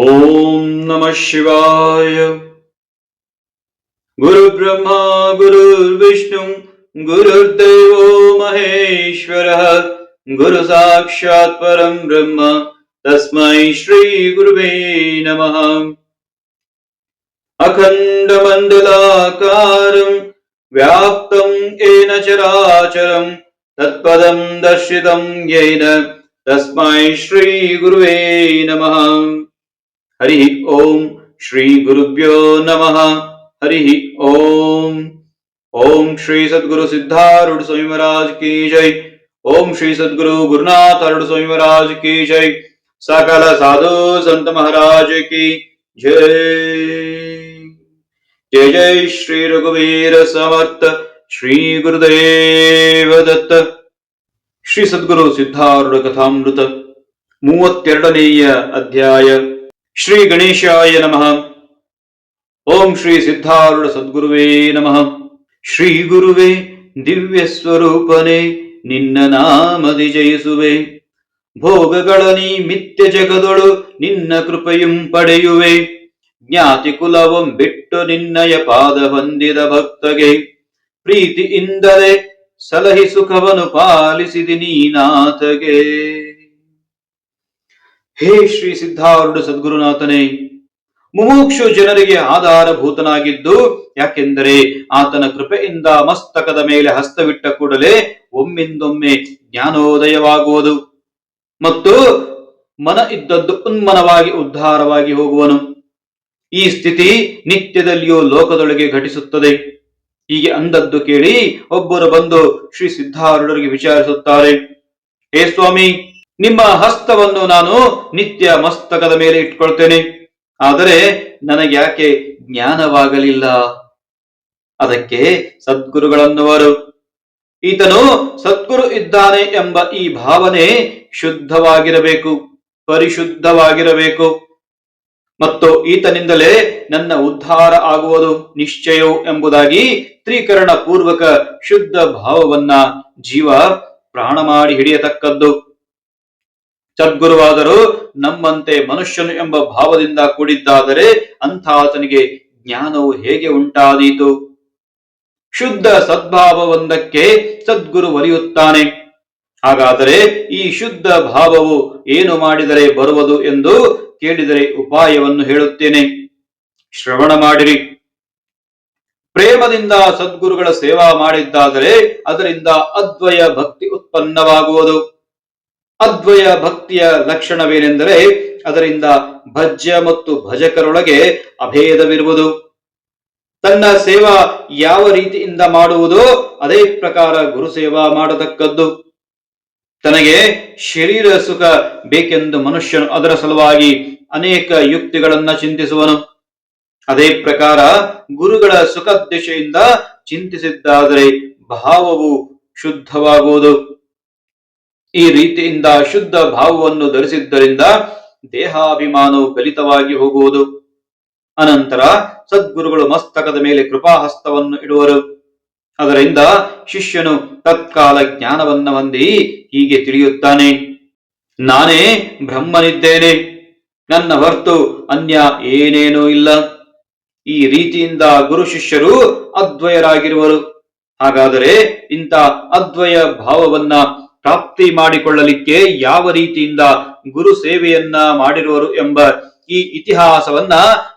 ॐ नमः शिवाय गुरुब्रह्मा गुरुर्विष्णु गुरुर्देवो महेश्वरः गुरु साक्षात् परं ब्रह्म तस्मै श्रीगुरुवे नमः अखण्डमण्डलाकारं व्याप्तं येन चराचरं तत्पदं दर्शितं येन तस्मै श्रीगुरुवे नमः हरि ओम श्री गुरुभ्यो नमः हरि ओम ओम श्री सद्गुरु सिद्धारूढ़ स्वामी महाराज की जय ओम श्री सद्गुरु गुरुनाथ अरुण स्वामी महाराज की जय सकल साधु संत महाराज की जय जय जय श्री रघुवीर समर्थ श्री गुरुदेव दत्त ಶ್ರೀ ಸದ್ಗುರು ಸಿದ್ಧಾರೂಢ ಕಥಾಮೃತ ಮೂವತ್ತೆರಡನೆಯ ಅಧ್ಯಾಯ ಶ್ರೀ ಗಣೇಶಾಯ ನಮಃ. ಓಂ ಶ್ರೀ ಸಿದ್ಧಾರೂಢ ಸದ್ಗುರುವೇ ನಮಃ. ಶ್ರೀ ಗುರುವೇ, ದಿವ್ಯ ಸ್ವರೂಪನೆ, ನಿನ್ನ ನಾಮದಿ ಜಯಿಸುವೆ. ಭೋಗಗಳ ನೀ ಮಿಥ್ಯ ಜಗದೊಳು ನಿನ್ನ ಕೃಪೆಯುಂ ಪಡೆಯುವೆ. ಜ್ಞಾತಿ ಕುಲವಂ ಬಿಟ್ಟು ನಿನ್ನಯ ಪಾದ ಹೊಂದಿದ ಭಕ್ತಗೆ. ಪ್ರೀತಿಯಿಂದಲೇ ಸಲಹಿ ಸುಖವನ್ನು ಪಾಲಿಸಿದಿ ನೀನಾಥಗೆ. ಹೇ ಶ್ರೀ ಸಿದ್ಧಾರೂಢ ಸದ್ಗುರುನಾಥನೇ, ಮುಮುಕ್ಷು ಜನರಿಗೆ ಆಧಾರಭೂತನಾಗಿದ್ದು, ಯಾಕೆಂದರೆ ಆತನ ಕೃಪೆಯಿಂದ ಮಸ್ತಕದ ಮೇಲೆ ಹಸ್ತವಿಟ್ಟ ಕೂಡಲೇ ಒಮ್ಮಿಂದೊಮ್ಮೆ ಜ್ಞಾನೋದಯವಾಗುವುದು ಮತ್ತು ಮನ ಇದ್ದದ್ದು ಉನ್ಮನವಾಗಿ ಉದ್ಧಾರವಾಗಿ ಹೋಗುವನು. ಈ ಸ್ಥಿತಿ ನಿತ್ಯದಲ್ಲಿಯೂ ಲೋಕದೊಳಗೆ ಘಟಿಸುತ್ತದೆ. ಹೀಗೆ ಅಂದದ್ದು ಕೇಳಿ ಒಬ್ಬರು ಬಂದು ಶ್ರೀ ಸಿದ್ಧಾರೂಢರಿಗೆ ವಿಚಾರಿಸುತ್ತಾರೆ, ಹೇ ಸ್ವಾಮಿ ನಿಮ್ಮ ಹಸ್ತವನ್ನು ನಾನು ನಿತ್ಯ ಮಸ್ತಕದ ಮೇಲೆ ಇಟ್ಕೊಳ್ತೇನೆ. ಆದರೆ ನನಗೆ ಯಾಕೆ ಜ್ಞಾನವಾಗಲಿಲ್ಲ? ಅದಕ್ಕೆ ಸದ್ಗುರುಗಳನ್ನುವರು. ಈತನು ಸದ್ಗುರು ಇದ್ದಾನೆ ಎಂಬ ಈ ಭಾವನೆ ಶುದ್ಧವಾಗಿರಬೇಕು, ಪರಿಶುದ್ಧವಾಗಿರಬೇಕು. ಮತ್ತು ಈತನಿಂದಲೇ ನನ್ನ ಉದ್ಧಾರ ಆಗುವುದು ನಿಶ್ಚಯವು ಎಂಬುದಾಗಿ ತ್ರೀಕರಣ ಪೂರ್ವಕ ಶುದ್ಧ ಭಾವವನ್ನ ಜೀವ ಪ್ರಾಣ ಮಾಡಿ ಹಿಡಿಯತಕ್ಕದ್ದು. ಸದ್ಗುರುವಾದರೂ ನಮ್ಮಂತೆ ಮನುಷ್ಯನು ಎಂಬ ಭಾವದಿಂದ ಕೂಡಿದ್ದಾದರೆ ಅಂಥ ಆತನಿಗೆ ಜ್ಞಾನವು ಹೇಗೆ ಉಂಟಾದೀತು? ಶುದ್ಧ ಸದ್ಭಾವವೊಂದಕ್ಕೆ ಸದ್ಗುರು ಒಲಿಯುತ್ತಾನೆ. ಹಾಗಾದರೆ ಈ ಶುದ್ಧ ಭಾವವು ಏನು ಮಾಡಿದರೆ ಬರುವುದು ಎಂದು ಕೇಳಿದರೆ ಉಪಾಯವನ್ನು ಹೇಳುತ್ತೇನೆ. ಶ್ರವಣ ಮಾಡಿರಿ. ಪ್ರೇಮದಿಂದ ಸದ್ಗುರುಗಳ ಸೇವಾ ಮಾಡಿದ್ದಾದರೆ ಅದರಿಂದ ಅದ್ವಯ ಭಕ್ತಿ ಉತ್ಪನ್ನವಾಗುವುದು. ಅದ್ವಯ ಭಕ್ತಿಯ ಲಕ್ಷಣವೇನೆಂದರೆ ಅದರಿಂದ ಭಜ್ಯ ಮತ್ತು ಭಜಕರೊಳಗೆ ಅಭೇದವಿರುವುದು. ತನ್ನ ಸೇವಾ ಯಾವ ರೀತಿಯಿಂದ ಮಾಡುವುದೋ ಅದೇ ಪ್ರಕಾರ ಗುರು ಸೇವಾ ಮಾಡತಕ್ಕದ್ದು. ತನಗೆ ಶರೀರ ಸುಖ ಬೇಕೆಂದು ಮನುಷ್ಯನು ಅದರ ಸಲುವಾಗಿ ಅನೇಕ ಯುಕ್ತಿಗಳನ್ನ ಚಿಂತಿಸುವನು. ಅದೇ ಪ್ರಕಾರ ಗುರುಗಳ ಸುಖ ದಿಶೆಯಿಂದ ಚಿಂತಿಸಿದ್ದಾದರೆ ಭಾವವು ಶುದ್ಧವಾಗುವುದು. ಈ ರೀತಿಯಿಂದ ಶುದ್ಧ ಭಾವವನ್ನು ಧರಿಸಿದ್ದರಿಂದ ದೇಹಾಭಿಮಾನವು ಗಲಿತವಾಗಿ ಹೋಗುವುದು. ಅನಂತರ ಸದ್ಗುರುಗಳು ಮಸ್ತಕದ ಮೇಲೆ ಕೃಪಾಹಸ್ತವನ್ನು ಇಡುವರು. ಅದರಿಂದ ಶಿಷ್ಯನು ತತ್ಕಾಲ ಜ್ಞಾನವನ್ನ ಹೊಂದಿ ಹೀಗೆ ತಿಳಿಯುತ್ತಾನೆ. ನಾನೇ ಬ್ರಹ್ಮನಿದ್ದೇನೆ. ನನ್ನ ಹೊರತು ಅನ್ಯ ಏನೇನೂ ಇಲ್ಲ. ಈ ರೀತಿಯಿಂದ ಗುರು ಶಿಷ್ಯರು ಅದ್ವಯರಾಗಿರುವರು. ಹಾಗಾದರೆ ಇಂಥ ಅದ್ವಯ ಭಾವವನ್ನ ಪ್ರಾಪ್ತಿ ಮಾಡಿಕೊಳ್ಳಲಿಕ್ಕೆ ಯಾವ ರೀತಿಯಿಂದ ಗುರು ಸೇವೆಯನ್ನ ಮಾಡಿರುವರು ಎಂಬ ಈ ಇತಿಹಾಸವನ್ನ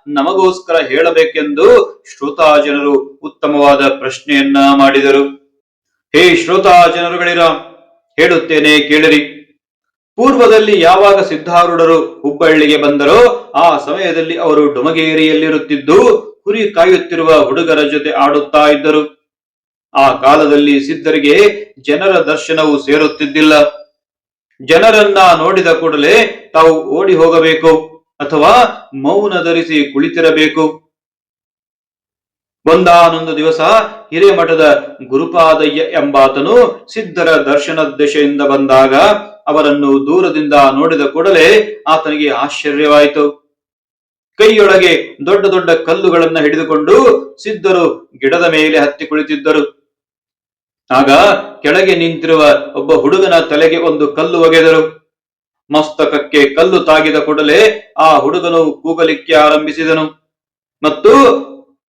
ನಮಗೋಸ್ಕರ ಹೇಳಬೇಕೆಂದು ಶ್ರೋತಾ ಜನರು ಉತ್ತಮವಾದ ಪ್ರಶ್ನೆಯನ್ನ ಮಾಡಿದರು. ಹೇ ಶ್ರೋತಾ ಜನರುಗಳಿರ, ಹೇಳುತ್ತೇನೆ ಕೇಳಿರಿ. ಪೂರ್ವದಲ್ಲಿ ಯಾವಾಗ ಸಿದ್ಧಾರೂಢರು ಹುಬ್ಬಳ್ಳಿಗೆ ಬಂದರೋ, ಆ ಸಮಯದಲ್ಲಿ ಅವರು ಡುಮಗೇರಿಯಲ್ಲಿರುತ್ತಿದ್ದು, ಕುರಿ ಕಾಯುತ್ತಿರುವ ಹುಡುಗರ ಜೊತೆ ಆಡುತ್ತಾ ಇದ್ದರು. ಆ ಕಾಲದಲ್ಲಿ ಸಿದ್ಧರಿಗೆ ಜನರ ದರ್ಶನವು ಸೇರುತ್ತಿದ್ದಿಲ್ಲ. ಜನರನ್ನ ನೋಡಿದ ಕೂಡಲೇ ತಾವು ಓಡಿ ಹೋಗಬೇಕು ಅಥವಾ ಮೌನ ಧರಿಸಿ ಕುಳಿತಿರಬೇಕು. ಒಂದಾನೊಂದು ದಿವಸ ಹಿರೇಮಠದ ಗುರುಪಾದಯ್ಯ ಎಂಬಾತನು ಸಿದ್ಧರ ದರ್ಶನ ದಶೆಯಿಂದ ಬಂದಾಗ ಅವರನ್ನು ದೂರದಿಂದ ನೋಡಿದ ಕೂಡಲೇ ಆತನಿಗೆ ಆಶ್ಚರ್ಯವಾಯಿತು. ಕೈಯೊಳಗೆ ದೊಡ್ಡ ದೊಡ್ಡ ಕಲ್ಲುಗಳನ್ನ ಹಿಡಿದುಕೊಂಡು ಸಿದ್ಧರು ಗಿಡದ ಮೇಲೆ ಹತ್ತಿ ಕುಳಿತಿದ್ದರು. ಆಗ ಕೆಳಗೆ ನಿಂತಿರುವ ಒಬ್ಬ ಹುಡುಗನ ತಲೆಗೆ ಒಂದು ಕಲ್ಲು ಒಗೆದರು. ಮಸ್ತಕಕ್ಕೆ ಕಲ್ಲು ತಾಗಿದ ಕೂಡಲೇ ಆ ಹುಡುಗನು ಕೂಗಲಿಕ್ಕೆ ಆರಂಭಿಸಿದನು. ಮತ್ತು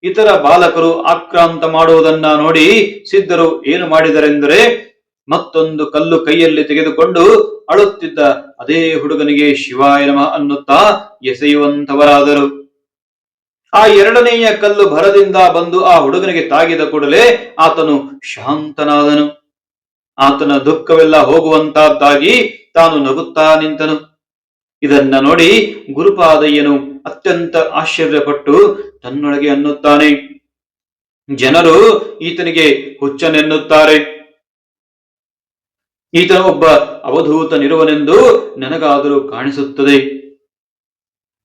ಇತರ ಬಾಲಕರು ಆಕ್ರಾಂತ ಮಾಡುವುದನ್ನ ನೋಡಿ ಸಿದ್ಧರು ಏನು ಮಾಡಿದರೆಂದರೆ ಮತ್ತೊಂದು ಕಲ್ಲು ಕೈಯಲ್ಲಿ ತೆಗೆದುಕೊಂಡು ಅಳುತ್ತಿದ್ದ ಅದೇ ಹುಡುಗನಿಗೆ ಶಿವಾಯ ನಮಃ ಅನ್ನುತ್ತಾ ಎಸೆಯುವಂತವರಾದರು ಆ ಎರಡನೆಯ ಕಲ್ಲು ಭರದಿಂದ ಬಂದು ಆ ಹುಡುಗನಿಗೆ ತಾಗಿದ ಕೂಡಲೇ ಆತನು ಶಾಂತನಾದನು. ಆತನ ದುಃಖವೆಲ್ಲ ಹೋಗುವಂತಹದ್ದಾಗಿ ತಾನು ನಗುತ್ತಾ ನಿಂತನು. ಇದನ್ನ ನೋಡಿ ಗುರುಪಾದಯ್ಯನು ಅತ್ಯಂತ ಆಶ್ಚರ್ಯಪಟ್ಟು ತನ್ನೊಳಗೆ ಅನ್ನುತ್ತಾನೆ. ಜನರು ಈತನಿಗೆ ಹುಚ್ಚನೆನ್ನುತ್ತಾರೆ. ಈತನ ಒಬ್ಬ ಅವಧೂತನಿರುವನೆಂದು ನನಗಾದರೂ ಕಾಣಿಸುತ್ತದೆ.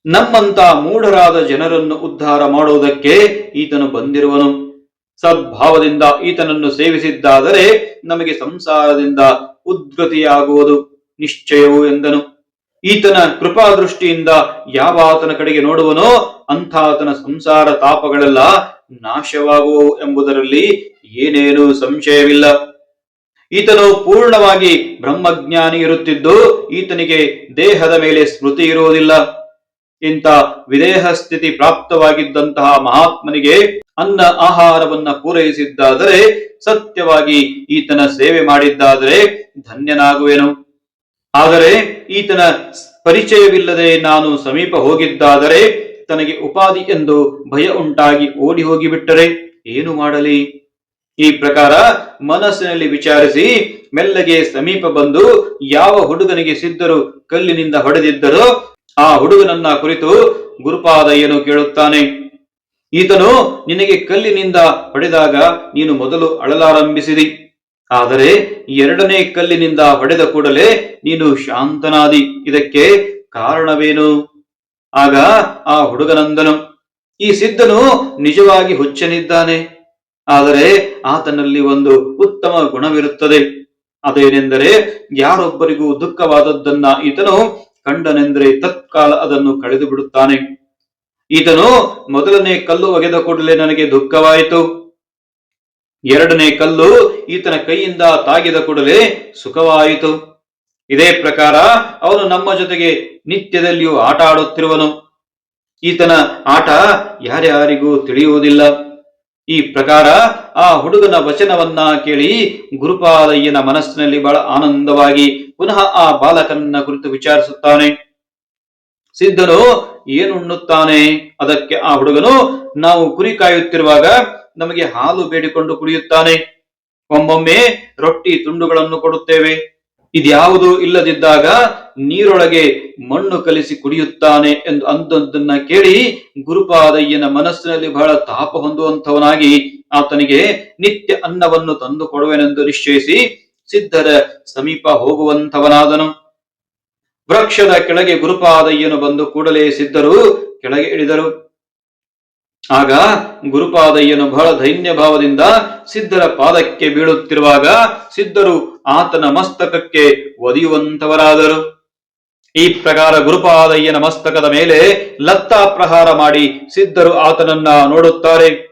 ನಮ್ಮಂತ ಮೂಢರಾದ ಜನರನ್ನು ಉದ್ಧಾರ ಮಾಡುವುದಕ್ಕೆ ಈತನು ಬಂದಿರುವನು. ಸದ್ಭಾವದಿಂದ ಈತನನ್ನು ಸೇವಿಸಿದ್ದಾದರೆ ನಮಗೆ ಸಂಸಾರದಿಂದ ಉದ್ಗತಿಯಾಗುವುದು ನಿಶ್ಚಯವು ಎಂದನು. ಈತನ ಕೃಪಾದೃಷ್ಟಿಯಿಂದ ಯಾವ ಆತನ ಕಡೆಗೆ ನೋಡುವನೋ ಅಂಥಾತನ ಸಂಸಾರ ತಾಪಗಳೆಲ್ಲ ನಾಶವಾಗುವವು ಎಂಬುದರಲ್ಲಿ ಏನೇನೂ ಸಂಶಯವಿಲ್ಲ. ಈತನು ಪೂರ್ಣವಾಗಿ ಬ್ರಹ್ಮಜ್ಞಾನಿ ಇರುತ್ತಿದ್ದು ಈತನಿಗೆ ದೇಹದ ಮೇಲೆ ಸ್ಮೃತಿ ಇರುವುದಿಲ್ಲ. ಇಂಥ ವಿದೇಹ ಸ್ಥಿತಿ ಪ್ರಾಪ್ತವಾಗಿದ್ದಂತಹ ಮಹಾತ್ಮನಿಗೆ ಅನ್ನ ಆಹಾರವನ್ನ ಪೂರೈಸಿದ್ದಾದರೆ ಸತ್ಯವಾಗಿ ಈತನ ಸೇವೆ ಮಾಡಿದ್ದಾದರೆ ಧನ್ಯನಾಗುವೆನು. ಆದರೆ ಈತನ ಪರಿಚಯವಿಲ್ಲದೆ ನಾನು ಸಮೀಪ ಹೋಗಿದ್ದಾದರೆ ತನಗೆ ಉಪಾಧಿ ಎಂದು ಭಯ ಉಂಟಾಗಿ ಓಡಿ ಹೋಗಿಬಿಟ್ಟರೆ ಏನು ಮಾಡಲಿ? ಈ ಪ್ರಕಾರ ಮನಸ್ಸಿನಲ್ಲಿ ವಿಚಾರಿಸಿ ಮೆಲ್ಲಗೆ ಸಮೀಪ ಬಂದು ಯಾವ ಹುಡುಗನಿಗೆ ಸಿದ್ಧರು ಕಲ್ಲಿನಿಂದ ಹೊಡೆದಿದ್ದರೋ ಆ ಹುಡುಗನನ್ನ ಕುರಿತು ಗುರುಪಾದಯ್ಯನು ಕೇಳುತ್ತಾನೆ? ಈತನು ನಿನಗೆ ಕಲ್ಲಿನಿಂದ ಹೊಡೆದಾಗ ನೀನು ಮೊದಲು ಅಳಲಾರಂಭಿಸಿದಿ. ಆದರೆ ಎರಡನೇ ಕಲ್ಲಿನಿಂದ ಹೊಡೆದ ಕೂಡಲೇ ನೀನು ಶಾಂತನಾದಿ. ಇದಕ್ಕೆ ಕಾರಣವೇನು? ಆಗ ಆ ಹುಡುಗನಂದನು, ಈ ಸಿದ್ಧನು ನಿಜವಾಗಿ ಹುಚ್ಚನಿದ್ದಾನೆ. ಆದರೆ ಆತನಲ್ಲಿ ಒಂದು ಉತ್ತಮ ಗುಣವಿರುತ್ತದೆ. ಅದೇನೆಂದರೆ ಯಾರೊಬ್ಬರಿಗೂ ದುಃಖವಾದದ್ದನ್ನ ಈತನು ಕಂಡನೆಂದರೆ ತತ್ಕಾಲ ಅದನ್ನು ಕಳೆದು ಬಿಡುತ್ತಾನೆ ಈತನು ಮೊದಲನೇ ಕಲ್ಲು ಒಗೆದ ಕೂಡಲೇ ನನಗೆ ದುಃಖವಾಯಿತು. ಎರಡನೇ ಕಲ್ಲು ಈತನ ಕೈಯಿಂದ ತಾಗಿದ ಕೂಡಲೇ ಸುಖವಾಯಿತು. ಇದೇ ಪ್ರಕಾರ ಅವನು ನಮ್ಮ ಜೊತೆಗೆ ನಿತ್ಯದಲ್ಲಿಯೂ ಆಟ ಆಡುತ್ತಿರುವನು. ಈತನ ಆಟ ಯಾರ್ಯಾರಿಗೂ ತಿಳಿಯುವುದಿಲ್ಲ. ಈ ಪ್ರಕಾರ ಆ ಹುಡುಗನ ವಚನವನ್ನ ಕೇಳಿ ಗುರುಪಾದಯ್ಯನ ಮನಸ್ಸಿನಲ್ಲಿ ಬಹಳ ಆನಂದವಾಗಿ ಪುನಃ ಆ ಬಾಲಕನನ್ನ ಕುರಿತು ವಿಚಾರಿಸುತ್ತಾನೆ. ಸಿದ್ಧನು ಏನುಣ್ಣುತ್ತಾನೆ? ಅದಕ್ಕೆ ಆ ಹುಡುಗನು, ನಾವು ಕುರಿ ಕಾಯುತ್ತಿರುವಾಗ ನಮಗೆ ಹಾಲು ಬೇಡಿಕೊಂಡು ಕುಡಿಯುತ್ತಾನೆ. ಒಮ್ಮೊಮ್ಮೆ ರೊಟ್ಟಿ ತುಂಡುಗಳನ್ನು ಕೊಡುತ್ತೇವೆ. ಇದ್ಯಾವುದು ಇಲ್ಲದಿದ್ದಾಗ ನೀರೊಳಗೆ ಮಣ್ಣು ಕಲಿಸಿ ಕುಡಿಯುತ್ತಾನೆ ಎಂದು ಅಂದದ್ದನ್ನ ಕೇಳಿ ಗುರುಪಾದಯ್ಯನ ಮನಸ್ಸಿನಲ್ಲಿ ಬಹಳ ತಾಪ ಹೊಂದುವಂಥವನಾಗಿ ಆತನಿಗೆ ನಿತ್ಯ ಅನ್ನವನ್ನು ತಂದು ಕೊಡುವೆನೆಂದು ನಿಶ್ಚಯಿಸಿ ಸಿದ್ಧರ ಸಮೀಪ ಹೋಗುವಂತವನಾದನು ವೃಕ್ಷದ ಕೆಳಗೆ ಗುರುಪಾದಯ್ಯನು ಬಂದು ಕೂಡಲೇ ಸಿದ್ಧರು ಕೆಳಗೆ ಇಳಿದರು. ಆಗ ಗುರುಪಾದಯ್ಯನು ಬಹಳ ದೈನ್ಯ ಭಾವದಿಂದ ಸಿದ್ಧರ ಪಾದಕ್ಕೆ ಬೀಳುತ್ತಿರುವಾಗ ಸಿದ್ಧರು ಆತನ ಮಸ್ತಕಕ್ಕೆ ಒದಿಯುವಂತವರಾದರು ಈ ಪ್ರಕಾರ ಗುರುಪಾದಯ್ಯನ ಮಸ್ತಕದ ಮೇಲೆ ಲತ್ತಾ ಪ್ರಹಾರ ಮಾಡಿ ಸಿದ್ಧರು ಆತನನ್ನ ನೋಡುತ್ತಾರೆ.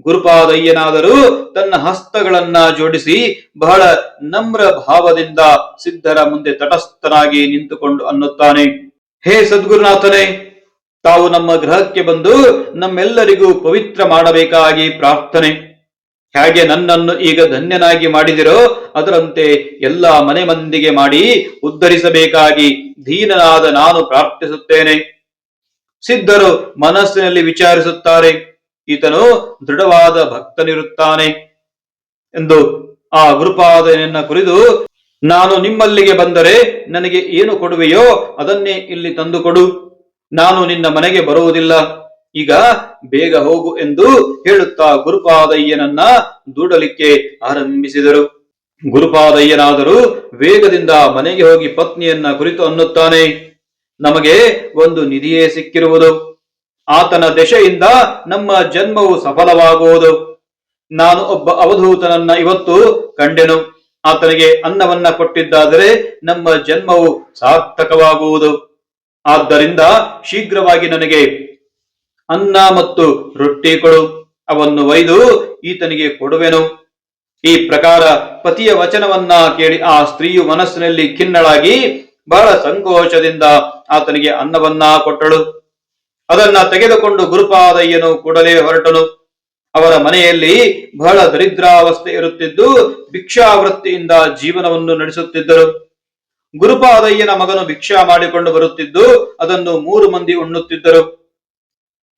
ಗುರುಪಾದಯ್ಯನಾದರೂ ತನ್ನ ಹಸ್ತಗಳನ್ನ ಜೋಡಿಸಿ ಬಹಳ ನಮ್ರ ಭಾವದಿಂದ ಸಿದ್ಧರ ಮುಂದೆ ತಟಸ್ಥನಾಗಿ ನಿಂತುಕೊಂಡು ಅನ್ನುತ್ತಾನೆ. ಹೇ ಸದ್ಗುರುನಾಥನೇ, ತಾವು ನಮ್ಮ ಗ್ರಹಕ್ಕೆ ಬಂದು ನಮ್ಮೆಲ್ಲರಿಗೂ ಪವಿತ್ರ ಮಾಡಬೇಕಾಗಿ ಪ್ರಾರ್ಥನೆ. ಹೇಗೆ ನನ್ನನ್ನು ಈಗ ಧನ್ಯನಾಗಿ ಮಾಡಿದಿರೋ ಅದರಂತೆ ಎಲ್ಲ ಮನೆ ಮಂದಿಗೆ ಮಾಡಿ ಉದ್ಧರಿಸಬೇಕಾಗಿ ದೀನನಾದ ನಾನು ಪ್ರಾರ್ಥಿಸುತ್ತೇನೆ. ಸಿದ್ಧರು ಮನಸ್ಸಿನಲ್ಲಿ ವಿಚಾರಿಸುತ್ತಾರೆ. ಈತನು ದೃಢವಾದ ಭಕ್ತನಿರುತ್ತಾನೆ ಎಂದು ಆ ಗುರುಪಾದನೆಯನ್ನ ಕುರಿತು ನಾನು ನಿಮ್ಮಲ್ಲಿಗೆ ಬಂದರೆ ನನಗೆ ಏನು ಕೊಡುವೆಯೋ ಅದನ್ನೇ ಇಲ್ಲಿ ತಂದುಕೊಡು ನಾನು ನಿನ್ನ ಮನೆಗೆ ಬರುವುದಿಲ್ಲ. ಈಗ ಬೇಗ ಹೋಗು ಎಂದು ಹೇಳುತ್ತಾ ಗುರುಪಾದಯ್ಯನನ್ನ ದೂಡಲಿಕ್ಕೆ ಆರಂಭಿಸಿದರು. ಗುರುಪಾದಯ್ಯನಾದರೂ ವೇಗದಿಂದ ಮನೆಗೆ ಹೋಗಿ ಪತ್ನಿಯನ್ನ ಕುರಿತು ಅನ್ನುತ್ತಾನೆ. ನಮಗೆ ಒಂದು ನಿಧಿಯೇ ಸಿಕ್ಕಿರುವುದು. ಆತನ ದೆಶೆಯಿಂದ ನಮ್ಮ ಜನ್ಮವು ಸಫಲವಾಗುವುದು. ನಾನು ಒಬ್ಬ ಅವಧೂತನನ್ನ ಇವತ್ತು ಕಂಡೆನು. ಆತನಿಗೆ ಅನ್ನವನ್ನ ಕೊಟ್ಟಿದ್ದಾದರೆ ನಮ್ಮ ಜನ್ಮವು ಸಾರ್ಥಕವಾಗುವುದು. ಆದ್ದರಿಂದ ಶೀಘ್ರವಾಗಿ ನನಗೆ ಅನ್ನ ಮತ್ತು ರೊಟ್ಟಿ ಕೊಡು. ಅವನ್ನು ಒಯ್ದು ಈತನಿಗೆ ಕೊಡುವೆನು. ಈ ಪ್ರಕಾರ ಪತಿಯ ವಚನವನ್ನ ಕೇಳಿ ಆ ಸ್ತ್ರೀಯು ಮನಸ್ಸಿನಲ್ಲಿ ಖಿನ್ನಳಾಗಿ ಬಹಳ ಸಂಕೋಚದಿಂದ ಆತನಿಗೆ ಅನ್ನವನ್ನ ಕೊಟ್ಟಳು. ಅದನ್ನ ತೆಗೆದುಕೊಂಡು ಗುರುಪಾದಯ್ಯನು ಕೂಡಲೇ ಹೊರಟನು. ಅವರ ಮನೆಯಲ್ಲಿ ಬಹಳ ದರಿದ್ರಾವಸ್ಥೆ ಇರುತ್ತಿದ್ದು ಭಿಕ್ಷಾವೃತ್ತಿಯಿಂದ ಜೀವನವನ್ನು ನಡೆಸುತ್ತಿದ್ದರು. ಗುರುಪಾದಯ್ಯನ ಮಗನು ಭಿಕ್ಷಾ ಮಾಡಿಕೊಂಡು ಬರುತ್ತಿದ್ದು ಅದನ್ನು ಮೂರು ಮಂದಿ ಉಣ್ಣುತ್ತಿದ್ದರು.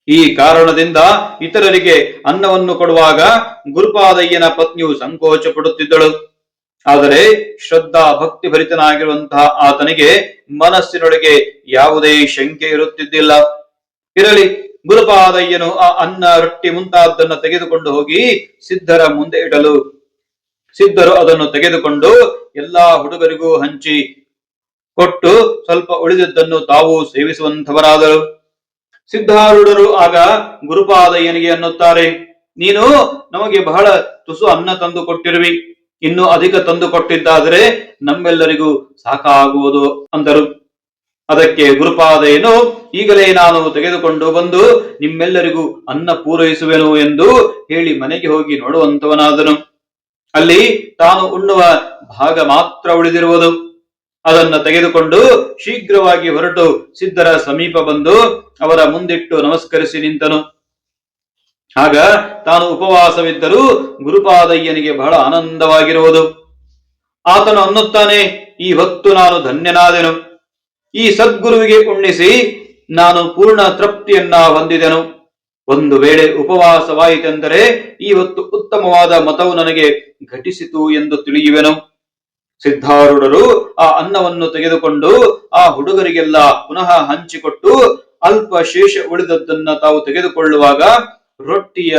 ಈ ಕಾರಣದಿಂದ ಇತರರಿಗೆ ಅನ್ನವನ್ನು ಕೊಡುವಾಗ ಗುರುಪಾದಯ್ಯನ ಪತ್ನಿಯು ಸಂಕೋಚ ಪಡುತ್ತಿದ್ದಳು ಆದರೆ ಶ್ರದ್ಧಾ ಭಕ್ತಿ ಭರಿತನಾಗಿರುವಂತಹ ಆತನಿಗೆ ಮನಸ್ಸಿನೊಳಗೆ ಯಾವುದೇ ಶಂಕೆ ಇರುತ್ತಿದ್ದಿಲ್ಲ. ಇರಲಿ, ಗುರುಪಾದಯ್ಯನು ಆ ಅನ್ನ ರೊಟ್ಟಿ ಮುಂತಾದ್ದನ್ನು ತೆಗೆದುಕೊಂಡು ಹೋಗಿ ಸಿದ್ಧರ ಮುಂದೆ ಇಡಲು. ಸಿದ್ಧರು ಅದನ್ನು ತೆಗೆದುಕೊಂಡು ಎಲ್ಲಾ ಹುಡುಗರಿಗೂ ಹಂಚಿ ಕೊಟ್ಟು ಸ್ವಲ್ಪ ಉಳಿದಿದ್ದನ್ನು ತಾವು ಸೇವಿಸುವಂತವರಾದರು ಸಿದ್ಧಾರೂಢರು ಆಗ ಗುರುಪಾದಯ್ಯನಿಗೆ ಅನ್ನುತ್ತಾರೆ, ನೀನು ನಮಗೆ ಬಹಳ ತುಸು ಅನ್ನ ತಂದು ಕೊಟ್ಟಿರುವಿ. ಇನ್ನು ಅಧಿಕ ತಂದು ಕೊಟ್ಟಿದ್ದಾದರೆ ನಮ್ಮೆಲ್ಲರಿಗೂ ಸಾಕಾಗುವುದು ಅಂದರು. ಅದಕ್ಕೆ ಗುರುಪಾದಯ್ಯನು ಈಗಲೇ ನಾನು ತೆಗೆದುಕೊಂಡು ಬಂದು ನಿಮ್ಮೆಲ್ಲರಿಗೂ ಅನ್ನ ಪೂರೈಸುವೆನು ಎಂದು ಹೇಳಿ ಮನೆಗೆ ಹೋಗಿ ನೋಡುವಂತವನಾದನು. ಅಲ್ಲಿ ತಾನು ಉಣ್ಣುವ ಭಾಗ ಮಾತ್ರ ಉಳಿದಿರುವುದು. ಅದನ್ನು ತೆಗೆದುಕೊಂಡು ಶೀಘ್ರವಾಗಿ ಹೊರಟು ಸಿದ್ಧರ ಸಮೀಪ ಬಂದು ಅವರ ಮುಂದಿಟ್ಟು ನಮಸ್ಕರಿಸಿ ನಿಂತನು. ಆಗ ತಾನು ಉಪವಾಸವಿದ್ದರೂ ಗುರುಪಾದಯ್ಯನಿಗೆ ಬಹಳ ಆನಂದವಾಗಿರುವುದು. ಆತನು ಅನ್ನುತ್ತಾನೆ, ಈ ಹೊತ್ತು ನಾನು ಧನ್ಯನಾದೆನು. ಈ ಸದ್ಗುರುವಿಗೆ ಉಣ್ಣಿಸಿ ನಾನು ಪೂರ್ಣ ತೃಪ್ತಿಯನ್ನ ಹೊಂದಿದೆನು. ಒಂದು ವೇಳೆ ಉಪವಾಸವಾಯಿತೆಂದರೆ ಈ ಹೊತ್ತು ಉತ್ತಮವಾದ ಮತವು ನನಗೆ ಘಟಿಸಿತು ಎಂದು ತಿಳಿಯುವೆನು. ಸಿದ್ಧಾರೂಢರು ಆ ಅನ್ನವನ್ನು ತೆಗೆದುಕೊಂಡು ಆ ಹುಡುಗರಿಗೆಲ್ಲ ಪುನಃ ಹಂಚಿಕೊಟ್ಟು ಅಲ್ಪ ಶೇಷ ಉಳಿದದ್ದನ್ನ ತಾವು ತೆಗೆದುಕೊಳ್ಳುವಾಗ ರೊಟ್ಟಿಯ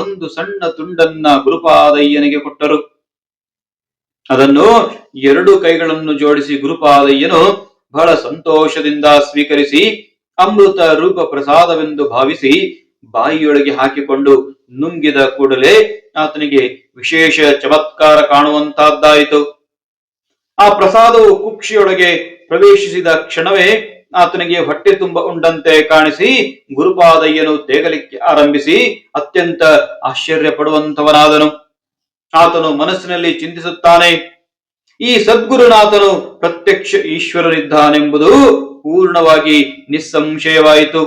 ಒಂದು ಸಣ್ಣ ತುಂಡನ್ನ ಗುರುಪಾದಯ್ಯನಿಗೆ ಕೊಟ್ಟರು. ಅದನ್ನು ಎರಡು ಕೈಗಳನ್ನು ಜೋಡಿಸಿ ಗುರುಪಾದಯ್ಯನು ಬಹಳ ಸಂತೋಷದಿಂದ ಸ್ವೀಕರಿಸಿ ಅಮೃತ ರೂಪ ಪ್ರಸಾದವೆಂದು ಭಾವಿಸಿ ಬಾಯಿಯೊಳಗೆ ಹಾಕಿಕೊಂಡು ನುಂಗಿದ ಕೂಡಲೇ ಆತನಿಗೆ ವಿಶೇಷ ಚಮತ್ಕಾರ ಕಾಣುವಂತಹದ್ದಾಯಿತು ಆ ಪ್ರಸಾದವು ಕುಕ್ಷಿಯೊಳಗೆ ಪ್ರವೇಶಿಸಿದ ಕ್ಷಣವೇ ಆತನಿಗೆ ಹೊಟ್ಟೆ ತುಂಬ ಉಂಡಂತೆ ಕಾಣಿಸಿ ಗುರುಪಾದಯ್ಯನು ತೇಗಲಿಕ್ಕೆ ಆರಂಭಿಸಿ ಅತ್ಯಂತ ಆಶ್ಚರ್ಯ ಪಡುವಂತವನಾದನು ಆತನು ಮನಸ್ಸಿನಲ್ಲಿ ಚಿಂತಿಸುತ್ತಾನೆ ಈ ಸದ್ಗುರುನಾಥನು ಪ್ರತ್ಯಕ್ಷ ಈಶ್ವರನಿದ್ದಾನೆಂಬುದು ಪೂರ್ಣವಾಗಿ ನಿಸ್ಸಂಶಯವಾಯಿತು.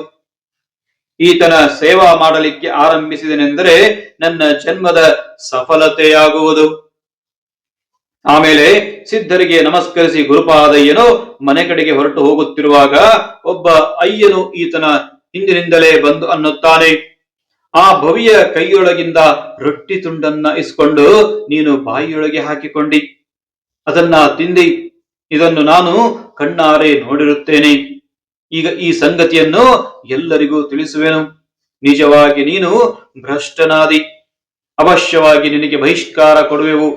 ಈತನ ಸೇವಾ ಮಾಡಲಿಕ್ಕೆ ಆರಂಭಿಸಿದನೆಂದರೆ ನನ್ನ ಜನ್ಮದ ಸಫಲತೆಯಾಗುವುದು. ಆಮೇಲೆ ಸಿದ್ಧರಿಗೆ ನಮಸ್ಕರಿಸಿ, ಗುರುಪಾದಯ್ಯನು ಮನೆ ಕಡೆಗೆ ಹೊರಟು ಹೋಗುತ್ತಿರುವಾಗ ಒಬ್ಬ ಅಯ್ಯನು ಈತನ ಹಿಂದಿನಿಂದಲೇ ಬಂದು ಅನ್ನುತ್ತಾನೆ, ಆ ಭವಿಯ ಕೈಯೊಳಗಿಂದ ರೊಟ್ಟಿ ತುಂಡನ್ನ ಇಸ್ಕೊಂಡು ನೀನು ಬಾಯಿಯೊಳಗೆ ಹಾಕಿಕೊಂಡಿ. ಅದನ್ನ ತಿಂದಿ ಇದನ್ನು ನಾನು ಕಣ್ಣಾರೆ ನೋಡಿರುತ್ತೇನೆ. ಈಗ ಈ ಸಂಗತಿಯನ್ನು ಎಲ್ಲರಿಗೂ ತಿಳಿಸುವೆನು. ನಿಜವಾಗಿ ನೀನು ಭ್ರಷ್ಟನಾದಿ. ಅವಶ್ಯವಾಗಿ ನಿನಗೆ ಬಹಿಷ್ಕಾರ ಕೊಡುವೆವು.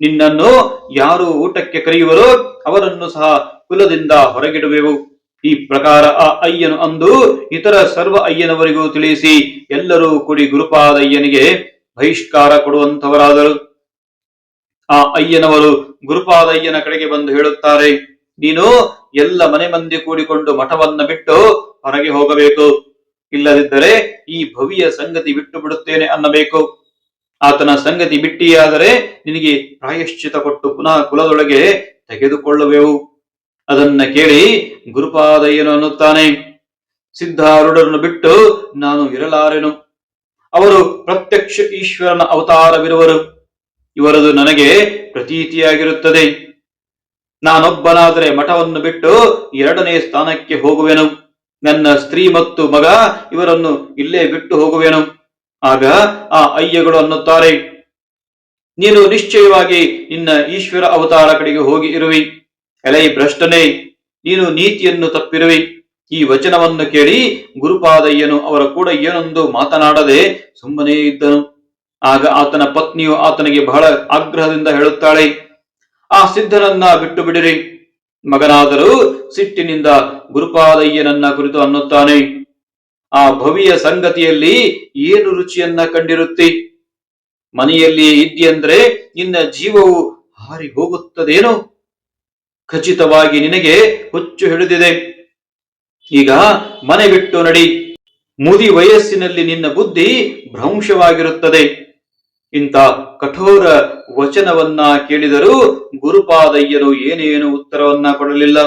ನಿನ್ನನ್ನು ಯಾರು ಊಟಕ್ಕೆ ಕರೆಯುವರೋ ಅವರನ್ನು ಸಹ ಕುಲದಿಂದ ಹೊರಗಿಡುವೆವು. ಈ ಪ್ರಕಾರ ಆ ಅಯ್ಯನು ಅಂದು ಇತರ ಸರ್ವ ಅಯ್ಯನವರಿಗೂ ತಿಳಿಸಿ ಎಲ್ಲರೂ ಕೂಡಿ ಗುರುಪಾದಯ್ಯನಿಗೆ ಬಹಿಷ್ಕಾರ ಕೊಡುವಂತವರಾದರು ಆ ಅಯ್ಯನವರು ಗುರುಪಾದಯ್ಯನ ಕಡೆಗೆ ಬಂದು ಹೇಳುತ್ತಾರೆ, ನೀನು ಎಲ್ಲ ಮನೆ ಮಂದಿ ಕೂಡಿಕೊಂಡು ಮಠವನ್ನ ಬಿಟ್ಟು ಹೊರಗೆ ಹೋಗಬೇಕು. ಇಲ್ಲದಿದ್ದರೆ ಈ ಭವಿಯ ಸಂಗತಿ ಬಿಟ್ಟು ಬಿಡುತ್ತೇನೆ ಅನ್ನಬೇಕು. ಆತನ ಸಂಗತಿ ಬಿಟ್ಟಿಯಾದರೆ ನಿನಗೆ ಪ್ರಾಯಶ್ಚಿತ ಕೊಟ್ಟು ಪುನಃ ಕುಲದೊಳಗೆ ತೆಗೆದುಕೊಳ್ಳುವೆವು. ಅದನ್ನ ಕೇಳಿ ಗುರುಪಾದಯ್ಯನು ಅನ್ನುತ್ತಾನೆ, ಸಿದ್ಧಾರೂಢರನ್ನು ಬಿಟ್ಟು ನಾನು ಇರಲಾರೆನು? ಅವರು ಪ್ರತ್ಯಕ್ಷ ಈಶ್ವರನ ಅವತಾರವಿರುವರು. ಇವರದು ನನಗೆ ಪ್ರತೀತಿಯಾಗಿರುತ್ತದೆ. ನಾನೊಬ್ಬನಾದರೆ ಮಠವನ್ನು ಬಿಟ್ಟು ಎರಡನೇ ಸ್ಥಾನಕ್ಕೆ ಹೋಗುವೆನು. ನನ್ನ ಸ್ತ್ರೀ ಮತ್ತು ಮಗ ಇವರನ್ನು ಇಲ್ಲೇ ಬಿಟ್ಟು ಹೋಗುವೆನು. ಆಗ ಆ ಅಯ್ಯಗಳು ಅನ್ನುತ್ತಾರೆ, ನೀನು ನಿಶ್ಚಯವಾಗಿ ನಿನ್ನ ಈಶ್ವರ ಅವತಾರ ಕಡೆಗೆ ಹೋಗಿ ಇರುವಿ. ಎಲೈ ಭ್ರಷ್ಟನೇ, ನೀನು ನೀತಿಯನ್ನು ತಪ್ಪಿರುವಿ. ಈ ವಚನವನ್ನು ಕೇಳಿ ಗುರುಪಾದಯ್ಯನು ಅವರ ಕೂಡ ಏನೊಂದು ಮಾತನಾಡದೆ ಸುಮ್ಮನೆ ಇದ್ದನು. ಆಗ ಆತನ ಪತ್ನಿಯು ಆತನಿಗೆ ಬಹಳ ಆಗ್ರಹದಿಂದ ಹೇಳುತ್ತಾಳೆ, ಆ ಸಿದ್ಧನನ್ನ ಬಿಟ್ಟು ಬಿಡಿರಿ. ಮಗನಾದರೂ ಸಿಟ್ಟಿನಿಂದ ಗುರುಪಾದಯ್ಯನನ್ನ ಕುರಿತು ಅನ್ನುತ್ತಾನೆ. ಆ ಭವಿಯ ಸಂಗತಿಯಲ್ಲಿ ಏನು ರುಚಿಯನ್ನ ಕಂಡಿರುತ್ತಿ? ಮನೆಯಲ್ಲಿ ಇದ್ದಿಯಂದ್ರೆ ನಿನ್ನ ಜೀವವು ಹಾರಿ ಹೋಗುತ್ತದೇನೋ ಖಚಿತವಾಗಿ ನಿನಗೆ ಹುಚ್ಚು ಹಿಡಿದಿದೆ. ಈಗ ಮನೆ ಬಿಟ್ಟು ನಡಿ. ಮುದಿ ವಯಸ್ಸಿನಲ್ಲಿ ನಿನ್ನ ಬುದ್ಧಿ ಭ್ರಂಶವಾಗಿರುತ್ತದೆ. ಇಂಥ ಕಠೋರ ವಚನವನ್ನ ಕೇಳಿದರೂ ಗುರುಪಾದಯ್ಯನು ಏನೇನು ಉತ್ತರವನ್ನ ಕೊಡಲಿಲ್ಲ.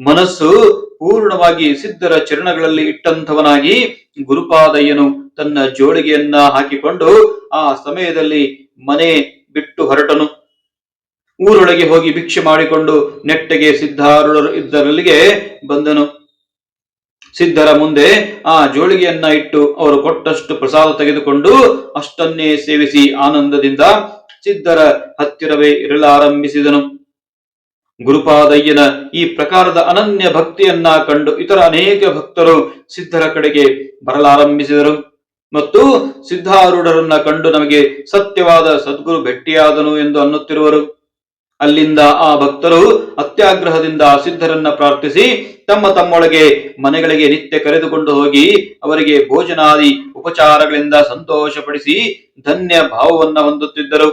ಮನಸ್ಸು ಪೂರ್ಣವಾಗಿ ಸಿದ್ಧರ ಚರಣಗಳಲ್ಲಿ ಇಟ್ಟಂಥವನಾಗಿ ಗುರುಪಾದಯ್ಯನು ತನ್ನ ಜೋಳಿಗೆಯನ್ನ ಹಾಕಿಕೊಂಡು ಆ ಸಮಯದಲ್ಲಿ ಮನೆ ಬಿಟ್ಟು ಹೊರಟನು. ಊರೊಳಗೆ ಹೋಗಿ ಭಿಕ್ಷೆ ಮಾಡಿಕೊಂಡು ನೆಟ್ಟಗೆ ಸಿದ್ಧಾರೂಢರು ಇದ್ದರಲ್ಲಿಗೆ ಬಂದನು. ಸಿದ್ಧರ ಮುಂದೆ ಆ ಜೋಳಿಗೆಯನ್ನ ಇಟ್ಟು ಅವರು ಕೊಟ್ಟಷ್ಟು ಪ್ರಸಾದ ತೆಗೆದುಕೊಂಡು ಅಷ್ಟನ್ನೇ ಸೇವಿಸಿ ಆನಂದದಿಂದ ಸಿದ್ಧರ ಹತ್ತಿರವೇ ಇರಲಾರಂಭಿಸಿದನು. ಗುರುಪಾದಯ್ಯನ ಈ ಪ್ರಕಾರದ ಅನನ್ಯ ಭಕ್ತಿಯನ್ನ ಕಂಡು ಇತರ ಅನೇಕ ಭಕ್ತರು ಸಿದ್ಧರ ಕಡೆಗೆ ಬರಲಾರಂಭಿಸಿದರು. ಮತ್ತು ಸಿದ್ಧಾರೂಢರನ್ನ ಕಂಡು ನಮಗೆ ಸತ್ಯವಾದ ಸದ್ಗುರು ಭೆಟ್ಟಿಯಾದನು ಎಂದು ಅನ್ನುತ್ತಿರುವರು. ಅಲ್ಲಿಂದ ಆ ಭಕ್ತರು ಅತ್ಯಾಗ್ರಹದಿಂದ ಸಿದ್ಧರನ್ನ ಪ್ರಾರ್ಥಿಸಿ ತಮ್ಮ ತಮ್ಮೊಳಗೆ ಮನೆಗಳಿಗೆ ನಿತ್ಯ ಕರೆದುಕೊಂಡು ಹೋಗಿ ಅವರಿಗೆ ಭೋಜನಾದಿ ಉಪಚಾರಗಳಿಂದ ಸಂತೋಷಪಡಿಸಿ ಧನ್ಯ ಭಾವವನ್ನ ಹೊಂದುತ್ತಿದ್ದರು.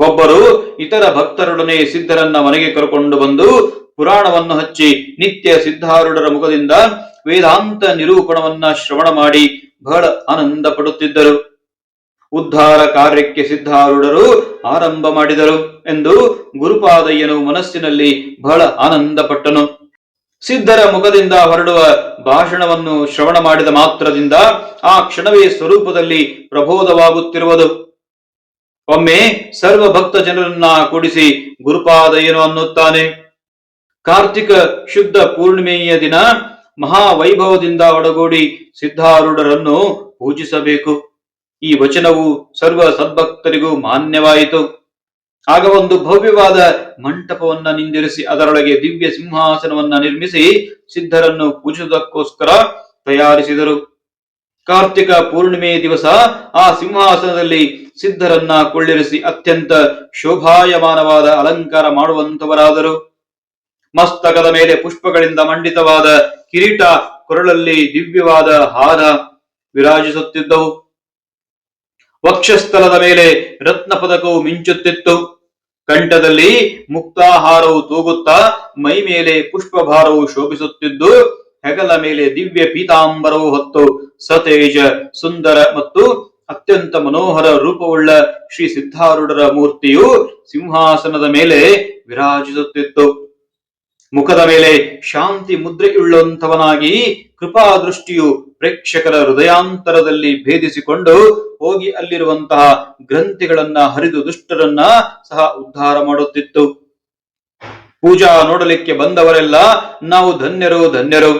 ಒಬ್ಬರು ಇತರ ಭಕ್ತರೊಡನೆ ಸಿದ್ಧರನ್ನ ಮನೆಗೆ ಕರೆಕೊಂಡು ಬಂದು ಪುರಾಣವನ್ನು ಹಚ್ಚಿ ನಿತ್ಯ ಸಿದ್ಧಾರೂಢರ ಮುಖದಿಂದ ವೇದಾಂತ ನಿರೂಪಣವನ್ನ ಶ್ರವಣ ಮಾಡಿ ಬಹಳ ಆನಂದ ಪಡುತ್ತಿದ್ದರು. ಉದ್ಧಾರ ಕಾರ್ಯಕ್ಕೆ ಸಿದ್ಧಾರೂಢರು ಆರಂಭ ಮಾಡಿದರು ಎಂದು ಗುರುಪಾದಯ್ಯನು ಮನಸ್ಸಿನಲ್ಲಿ ಬಹಳ ಆನಂದಪಟ್ಟನು. ಸಿದ್ಧರ ಮುಖದಿಂದ ಹೊರಡುವ ಭಾಷಣವನ್ನು ಶ್ರವಣ ಮಾಡಿದ ಮಾತ್ರದಿಂದ ಆ ಕ್ಷಣವೇ ಸ್ವರೂಪದಲ್ಲಿ ಪ್ರಬೋಧವಾಗುತ್ತಿರುವುದು. ಒಮ್ಮೆ ಸರ್ವ ಭಕ್ತ ಜನರನ್ನ ಕೂಡಿಸಿ ಗುರುಪಾದಯ್ಯನು ಅನ್ನುತ್ತಾನೆ, ಕಾರ್ತಿಕ ಶುದ್ಧ ಪೂರ್ಣಿಮೆಯ ದಿನ ಮಹಾವೈಭವದಿಂದ ಒಡಗೂಡಿ ಸಿದ್ಧಾರೂಢರನ್ನು ಪೂಜಿಸಬೇಕು. ಈ ವಚನವು ಸರ್ವ ಸದ್ಭಕ್ತರಿಗೂ ಮಾನ್ಯವಾಯಿತು. ಆಗ ಒಂದು ಭವ್ಯವಾದ ಮಂಟಪವನ್ನ ನಿಂದಿರಿಸಿ ಅದರೊಳಗೆ ದಿವ್ಯ ಸಿಂಹಾಸನವನ್ನ ನಿರ್ಮಿಸಿ ಸಿದ್ಧರನ್ನು ಪೂಜಿಸುವುದಕ್ಕೋಸ್ಕರ ತಯಾರಿಸಿದರು. ಕಾರ್ತಿಕ ಪೂರ್ಣಿಮೆ ದಿವಸ ಆ ಸಿಂಹಾಸನದಲ್ಲಿ ಸಿದ್ಧರನ್ನ ಕೊಳ್ಳಿರಿಸಿ ಅತ್ಯಂತ ಶೋಭಾಯಮಾನವಾದ ಅಲಂಕಾರ ಮಾಡುವಂತವರಾದರು. ಮಸ್ತಕದ ಮೇಲೆ ಪುಷ್ಪಗಳಿಂದ ಮಂಡಿತವಾದ ಕಿರೀಟ ಕೊರಳಲ್ಲಿ ದಿವ್ಯವಾದ ಹಾರ ವಿರಾಜಿಸುತ್ತಿದ್ದವು. ವಕ್ಷಸ್ಥಲದ ಮೇಲೆ ರತ್ನ ಪದಕವು ಮಿಂಚುತ್ತಿತ್ತು. ಕಂಠದಲ್ಲಿ ಮುಕ್ತಾಹಾರವು ತೂಗುತ್ತಾ ಮೈ ಮೇಲೆ ಪುಷ್ಪಭಾರವು ಶೋಭಿಸುತ್ತಿದ್ದು, ಹೆಗಲ ಮೇಲೆ ದಿವ್ಯ ಪೀತಾಂಬರವು ಹೊತ್ತು ಸತೇಜ, ಸುಂದರ ಮತ್ತು ಅತ್ಯಂತ ಮನೋಹರ ರೂಪವುಳ್ಳ ಶ್ರೀ ಸಿದ್ಧಾರೂಢರ ಮೂರ್ತಿಯು ಸಿಂಹಾಸನದ ಮೇಲೆ ವಿರಾಜಿಸುತ್ತಿತ್ತು. ಮುಖದ ಮೇಲೆ ಶಾಂತಿ ಮುದ್ರೆಯುಳ್ಳಂಥವನಾಗಿ ಕೃಪಾ ದೃಷ್ಟಿಯು ಪ್ರೇಕ್ಷಕರ ಹೃದಯಾಂತರದಲ್ಲಿ ಭೇದಿಸಿಕೊಂಡು ಹೋಗಿ ಅಲ್ಲಿರುವಂತಹ ಗ್ರಂಥಿಗಳನ್ನ ಹರಿದು ದುಷ್ಟರನ್ನ ಸಹ ಉದ್ಧಾರ ಮಾಡುತ್ತಿತ್ತು. ಪೂಜಾ ನೋಡಲಿಕ್ಕೆ ಬಂದವರೆಲ್ಲ, ನಾವು ಧನ್ಯರು ಧನ್ಯರು.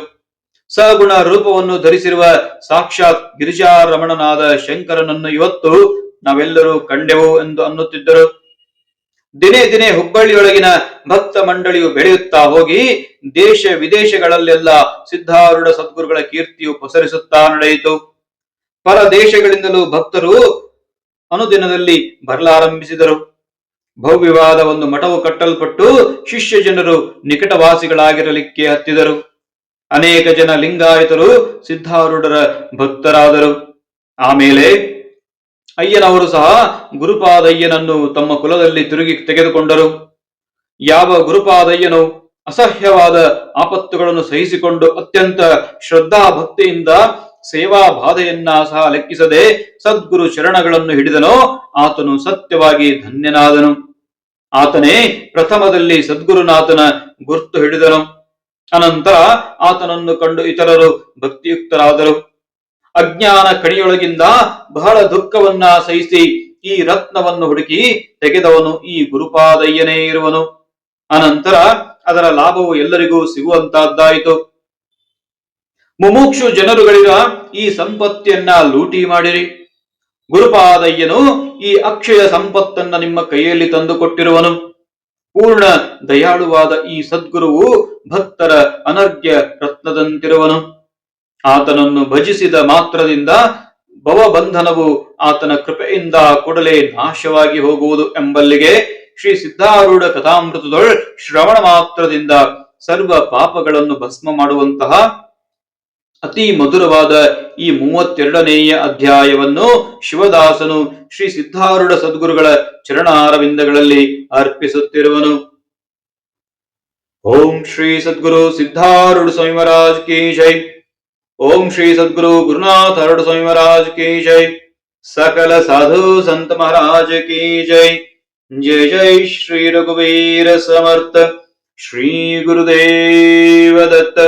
ಸಗುಣ ರೂಪವನ್ನು ಧರಿಸಿರುವ ಸಾಕ್ಷಾತ್ ಗಿರಿಜಾರಮಣನಾದ ಶಂಕರನನ್ನು ಇವತ್ತು ನಾವೆಲ್ಲರೂ ಕಂಡೆವು ಎಂದು ಅನ್ನುತ್ತಿದ್ದರು. ದಿನೇ ದಿನೇ ಹುಬ್ಬಳ್ಳಿಯೊಳಗಿನ ಭಕ್ತ ಮಂಡಳಿಯು ಬೆಳೆಯುತ್ತಾ ಹೋಗಿ ದೇಶ ವಿದೇಶಗಳಲ್ಲೆಲ್ಲ ಸಿದ್ಧಾರೂಢ ಸದ್ಗುರುಗಳ ಕೀರ್ತಿಯು ಪಸರಿಸುತ್ತಾ ನಡೆಯಿತು. ಪರ ದೇಶಗಳಿಂದಲೂ ಭಕ್ತರು ಅನುದಿನದಲ್ಲಿ ಬರಲಾರಂಭಿಸಿದರು. ಭವ್ಯವಾದ ಒಂದು ಮಠವು ಕಟ್ಟಲ್ಪಟ್ಟು ಶಿಷ್ಯ ಜನರು ನಿಕಟವಾಸಿಗಳಾಗಿರಲಿಕ್ಕೆ ಹತ್ತಿದರು. ಅನೇಕ ಜನ ಲಿಂಗಾಯತರು ಸಿದ್ಧಾರೂಢರ ಭಕ್ತರಾದರು. ಆಮೇಲೆ ಅಯ್ಯನವರು ಸಹ ಗುರುಪಾದಯ್ಯನನ್ನು ತಮ್ಮ ಕುಲದಲ್ಲಿ ತಿರುಗಿ ತೆಗೆದುಕೊಂಡರು. ಯಾವ ಗುರುಪಾದಯ್ಯನು ಅಸಹ್ಯವಾದ ಆಪತ್ತುಗಳನ್ನು ಸಹಿಸಿಕೊಂಡು ಅತ್ಯಂತ ಶ್ರದ್ಧಾ ಭಕ್ತಿಯಿಂದ ಸೇವಾ ಬಾಧೆಯನ್ನ ಸಹ ಲೆಕ್ಕಿಸದೆ ಸದ್ಗುರು ಶರಣಗಳನ್ನು ಹಿಡಿದನೋ, ಆತನು ಸತ್ಯವಾಗಿ ಧನ್ಯನಾದನು. ಆತನೇ ಪ್ರಥಮದಲ್ಲಿ ಸದ್ಗುರುನಾಥನ ಗುರ್ತು ಹಿಡಿದನು. ಅನಂತರ ಆತನನ್ನು ಕಂಡು ಇತರರು ಭಕ್ತಿಯುಕ್ತರಾದರು. ಅಜ್ಞಾನ ಕಣಿಯೊಳಗಿಂದ ಬಹಳ ದುಃಖವನ್ನ ಸಹಿಸಿ ಈ ರತ್ನವನ್ನು ಹುಡುಕಿ ತೆಗೆದವನು ಈ ಗುರುಪಾದಯ್ಯನೇ ಇರುವನು. ಅನಂತರ ಅದರ ಲಾಭವು ಎಲ್ಲರಿಗೂ ಸಿಗುವಂತಹದ್ದಾಯಿತು ಮುಮುಕ್ಷು ಜನರುಗಳಿರ ಈ ಸಂಪತ್ತಿಯನ್ನ ಲೂಟಿ ಮಾಡಿರಿ. ಗುರುಪಾದಯ್ಯನು ಈ ಅಕ್ಷಯ ಸಂಪತ್ತನ್ನ ನಿಮ್ಮ ಕೈಯಲ್ಲಿ ತಂದು ಕೊಟ್ಟಿರುವನು ಪೂರ್ಣ ದಯಾಳುವಾದ ಈ ಸದ್ಗುರುವು ಭಕ್ತರ ಅನರ್ಘ್ಯ ರತ್ನದಂತಿರುವನು. ಆತನನ್ನು ಭಜಿಸಿದ ಮಾತ್ರದಿಂದ ಭವಬಂಧನವು ಆತನ ಕೃಪೆಯಿಂದ ಕೂಡಲೇ ನಾಶವಾಗಿ ಹೋಗುವುದು ಎಂಬಲ್ಲಿಗೆ ಶ್ರೀ ಸಿದ್ಧಾರೂಢ ಕಥಾಮೃತದೊಳ್ ಶ್ರವಣ ಮಾತ್ರದಿಂದ ಸರ್ವ ಪಾಪಗಳನ್ನು ಭಸ್ಮ ಮಾಡುವಂತಹ ಅತಿ ಮಧುರವಾದ ಈ ಮೂವತ್ತೆರಡನೆಯ ಅಧ್ಯಾಯವನ್ನು ಶಿವದಾಸನು ಶ್ರೀ ಸಿದ್ಧಾರೂಢ ಸದ್ಗುರುಗಳ ಚರಣಾರವಿಂದಗಳಲ್ಲಿ ಅರ್ಪಿಸುತ್ತಿರುವನು. ಓಂ ಶ್ರೀ ಸದ್ಗುರು ಸಿದ್ಧಾರೂಢ ಸ್ವಾಮಿ ಮಹಾರಾಜ್ ಕಿ ಜೈ. ಓಂ ಶ್ರೀ ಸದ್ಗುರು ಗುರುನಾಥ ಅರಡು ಸ್ವಾಮಿ ಮಹಾರಾಜ್ ಕಿ ಜೈ ಸಕಲ ಸಾಧು ಸಂತ ಮಹಾರಾಜ ಕಿ ಜೈ ಜಯ ಜೈ ಶ್ರೀ ರಘುವೀರ ಸಮರ್ಥ ಶ್ರೀ ಗುರುದೇವ ದತ್ತ